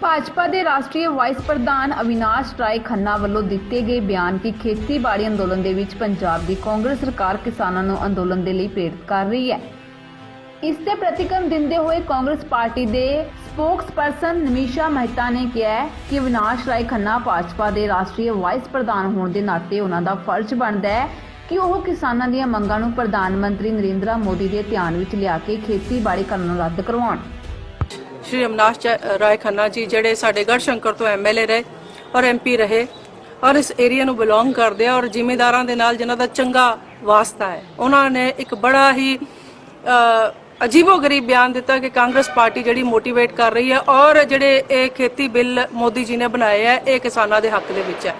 ਭਾਜਪਾ ਦੇ ਰਾਸ਼ਟਰੀ ਵਾਈਸ ਪ੍ਰਧਾਨ ਅਵਿਨਾਸ਼ ਰਾਏ ਖੰਨਾ ਵੱਲੋਂ ਦਿੱਤੇ ਗਏ ਬਿਆਨ ਕਿ ਖੇਤੀਬਾੜੀ ਅੰਦੋਲਨ ਦੇ ਵਿੱਚ ਪੰਜਾਬ ਦੀ ਕਾਂਗਰਸ ਸਰਕਾਰ ਕਿਸਾਨਾਂ ਨੂੰ ਅੰਦੋਲਨ ਦੇ ਲਈ ਪ੍ਰੇਰਿਤ ਕਰ ਰਹੀ ਹੈ। ਇਸ ਤੇ ਪ੍ਰਤੀਕਰਮ ਦਿੰਦੇ ਹੋਏ ਕਾਂਗਰਸ ਪਾਰਟੀ ਦੇ ਸਪੋਕਸਪਰਸਨ ਨਮੀਸ਼ਾ ਮਹਿਤਾ ਨੇ ਕਿਹਾ ਕਿ ਅਵਿਨਾਸ਼ ਰਾਏ ਖੰਨਾ ਭਾਜਪਾ ਦੇ ਰਾਸ਼ਟਰੀ ਵਾਈਸ ਪ੍ਰਧਾਨ ਹੋਣ ਦੇ ਨਾਤੇ ਉਹਨਾਂ ਦਾ ਫਰਜ਼ ਬਣਦਾ ਹੈ ਕਿ ਉਹ ਕਿਸਾਨਾਂ ਦੀਆਂ ਮੰਗਾਂ ਨੂੰ ਪ੍ਰਧਾਨ ਮੰਤਰੀ ਨਰਿੰਦਰ ਮੋਦੀ ਦੇ ਧਿਆਨ ਵਿੱਚ ਲਿਆ ਕੇ ਖੇਤੀਬਾੜੀ ਕਾਨੂੰਨ ਰੱਦ ਕਰਵਾਉਣ। ਸ਼੍ਰੀ ਅਮਨਾਸ਼ ਰਾਏ ਖੰਨਾ ਜੀ ਜਿਹੜੇ ਸਾਡੇ ਗੜਸ਼ੰਕਰ ਤੋਂ ਐਮਐਲਏ ਰਹੇ ਔਰ ਐਮਪੀ ਰਹੇ ਔਰ ਇਸ ਏਰੀਆ ਨੂੰ ਬਿਲੋਂਗ ਕਰਦੇ ਆ ਔਰ ਜ਼ਿਮੀਂਦਾਰਾਂ ਦੇ ਨਾਲ ਜਿਨ੍ਹਾਂ ਦਾ ਚੰਗਾ ਵਾਸਤਾ ਹੈ, ਉਹਨਾਂ ਨੇ ਇੱਕ ਬੜਾ ਹੀ ਅਜੀਬੋ-ਗਰੀਬ ਬਿਆਨ ਦਿੱਤਾ ਕਿ ਕਾਂਗਰਸ ਪਾਰਟੀ ਜਿਹੜੀ ਮੋਟੀਵੇਟ ਕਰ ਰਹੀ ਹੈ ਔਰ ਜਿਹੜੇ ਇਹ ਖੇਤੀ ਬਿੱਲ ਮੋਦੀ ਜੀ ਨੇ ਬਣਾਏ ਹੈ, ਇਹ ਕਿਸਾਨਾਂ ਦੇ ਹੱਕ ਦੇ ਵਿੱਚ ਹੈ।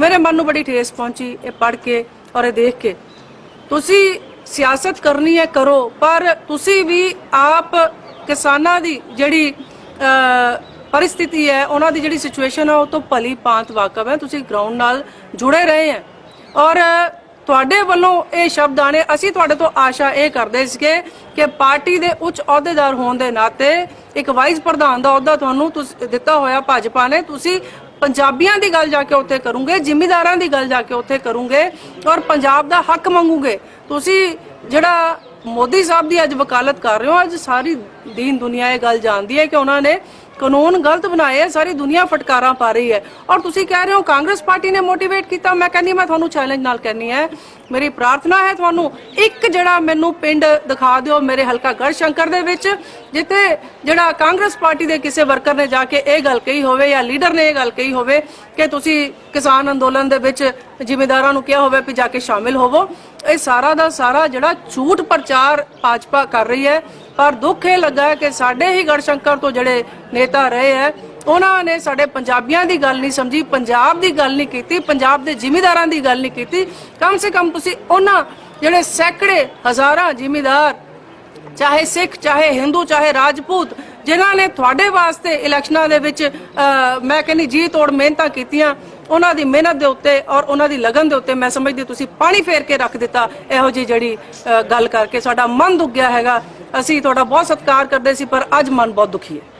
ਮੇਰੇ ਮਨ ਨੂੰ ਬੜੀ ਠੇਸ ਪਹੁੰਚੀ ਇਹ ਪੜ੍ਹ ਕੇ ਔਰ ਇਹ ਦੇਖ ਕੇ। ਤੁਸੀਂ ਸਿਆਸਤ ਕਰਨੀ ਹੈ, ਕਰੋ, ਪਰ ਤੁਸੀਂ ਵੀ ਆਪ ਕਿਸਾਨਾਂ ਦੀ ਜਿਹੜੀ ਪਰਿਸਥਿਤੀ ਹੈ, ਉਹਨਾਂ ਦੀ ਜਿਹੜੀ ਸਿਚੁਏਸ਼ਨ ਹੈ, ਉਹ ਤੋਂ ਭਲੀ ਭਾਂਤ ਵਾਕਫ ਹੈ। ਤੁਸੀਂ ਗਰਾਊਂਡ ਨਾਲ ਜੁੜੇ ਰਹੇ ਹੈ। ਔਰ ਤੁਹਾਡੇ ਵੱਲੋਂ ਇਹ ਸ਼ਬਦ ਆਣੇ ਅਸੀਂ ਤੁਹਾਡੇ ਤੋਂ ਆਸ਼ਾ ਇਹ ਕਰਦੇ ਸੀਗੇ ਕਿ ਪਾਰਟੀ ਦੇ ਉੱਚ ਅਹੁਦੇਦਾਰ ਹੋਣ ਦੇ ਨਾਤੇ ਇੱਕ ਵਾਈਸ ਪ੍ਰਧਾਨ ਦਾ ਅਹੁਦਾ ਤੁਹਾਨੂੰ ਤੁਸ- ਦਿੱਤਾ ਹੋਇਆ ਭਾਜਪਾ ਨੇ। ਤੁਸੀਂ ਪੰਜਾਬੀਆਂ ਦੀ ਗੱਲ ਜਾ ਕੇ ਉੱਥੇ ਕਰੋਗੇ, ਜ਼ਿਮੀਦਾਰਾਂ ਦੀ ਗੱਲ ਜਾ ਕੇ ਉੱਥੇ ਕਰੋਗੇ ਔਰ ਪੰਜਾਬ ਦਾ ਹੱਕ ਮੰਗੋਗੇ। ਤੁਸੀਂ ਜਿਹੜਾ ਮੋਦੀ ਸਾਹਿਬ ਦੀ ਅੱਜ ਵਕਾਲਤ ਕਰ ਰਹੇ ਹੋ, ਅੱਜ ਸਾਰੀ ਦੀਨ ਦੁਨੀਆ ਇਹ ਗੱਲ ਜਾਣਦੀ ਹੈ ਕਿ ਉਹਨਾਂ ਨੇ ਕਾਨੂੰਨ ਗਲਤ ਬਣਾਏ ਹੈ ਸਾਰੀ ਦੁਨੀਆ ਫਟਕਾਰਾਂ ਪਾ ਰਹੀ ਹੈ। ਔਰ ਤੁਸੀਂ ਕਹਿ ਰਹੇ ਹੋ ਕਾਂਗਰਸ ਪਾਰਟੀ ਨੇ ਮੋਟੀਵੇਟ ਕੀਤਾ, ਮੈਂ ਕਹਿੰਦੀ, ਮੈਂ ਤੁਹਾਨੂੰ ਚੈਲੰਜ ਨਾਲ ਕਹਿੰਨੀ ਹੈ। ਮੇਰੀ ਪ੍ਰਾਰਥਨਾ ਹੈ ਤੁਹਾਨੂੰ, ਇੱਕ ਜਿਹੜਾ ਮੈਨੂੰ ਪਿੰਡ ਦਿਖਾ ਦਿਓ ਮੇਰੇ ਹਲਕਾ ਗੜਸ਼ੰਕਰ ਦੇ ਵਿੱਚ, ਜਿੱਥੇ ਜਿਹੜਾ ਕਾਂਗਰਸ ਪਾਰਟੀ ਦੇ ਕਿਸੇ ਵਰਕਰ ਨੇ ਜਾ ਕੇ ਇਹ ਗੱਲ ਕਹੀ ਹੋਵੇ ਜਾਂ ਲੀਡਰ ਨੇ ਇਹ ਗੱਲ ਕਹੀ ਹੋਵੇ ਕਿ ਤੁਸੀਂ ਕਿਸਾਨ ਅੰਦੋਲਨ ਦੇ ਵਿੱਚ ਜ਼ਿਮੀਂਦਾਰਾਂ ਨੂੰ ਕਿਹਾ ਹੋਵੇ ਵੀ ਜਾ ਕੇ ਸ਼ਾਮਿਲ ਹੋਵੋ। ਇਹ ਸਾਰਾ ਦਾ ਸਾਰਾ ਜਿਹੜਾ ਝੂਠ ਪ੍ਰਚਾਰ ਭਾਜਪਾ ਕਰ ਰਹੀ ਹੈ। ਪਰ ਦੁੱਖ ਇਹ ਲੱਗਾ ਕਿ ਸਾਡੇ ਹੀ ਗੜਸ਼ੰਕਰ ਤੋਂ ਜਿਹੜੇ ਨੇਤਾ ਰਹੇ ਹੈ ਉਹਨਾਂ ਨੇ ਸਾਡੇ ਪੰਜਾਬੀਆਂ ਦੀ ਗੱਲ ਨਹੀਂ ਸਮਝੀ, ਪੰਜਾਬ ਦੀ ਗੱਲ ਨਹੀਂ ਕੀਤੀ, ਪੰਜਾਬ ਦੇ ਜ਼ਿਮੀਂਦਾਰਾਂ ਦੀ ਗੱਲ ਨਹੀਂ ਕੀਤੀ। ਕਮ ਸੇ ਕਮ ਤੁਸੀਂ ਉਹਨਾਂ ਜਿਹੜੇ ਸੈਂਕੜੇ ਹਜ਼ਾਰਾਂ ਜ਼ਿਮੀਂਦਾਰ, ਚਾਹੇ ਸਿੱਖ, ਚਾਹੇ ਹਿੰਦੂ, ਚਾਹੇ ਰਾਜਪੂਤ, ਜਿਨ੍ਹਾਂ ਨੇ ਤੁਹਾਡੇ ਵਾਸਤੇ ਇਲੈਕਸ਼ਨਾਂ ਦੇ ਵਿੱਚ ਮੈਂ ਕਹਿੰਦੀ ਜੀ ਤੋੜ ਮਿਹਨਤਾਂ ਕੀਤੀਆਂ ਉਹਨਾਂ ਦੀ ਮਿਹਨਤ ਦੇ ਉੱਤੇ ਔਰ ਉਹਨਾਂ ਦੀ ਲਗਨ ਦੇ ਉੱਤੇ ਮੈਂ ਸਮਝਦੀ ਤੁਸੀਂ ਪਾਣੀ ਫੇਰ ਕੇ ਰੱਖ ਦਿੱਤਾ। ਇਹੋ ਜੀ ਜਿਹੜੀ ਗੱਲ ਕਰਕੇ ਸਾਡਾ ਮਨ ਦੁੱਖ ਗਿਆ ਹੈਗਾ। ਅਸੀਂ ਤੁਹਾਡਾ ਬਹੁਤ ਸਤਿਕਾਰ ਕਰਦੇ ਸੀ, ਪਰ ਅੱਜ ਮਨ ਬਹੁਤ ਦੁਖੀ ਹੈ।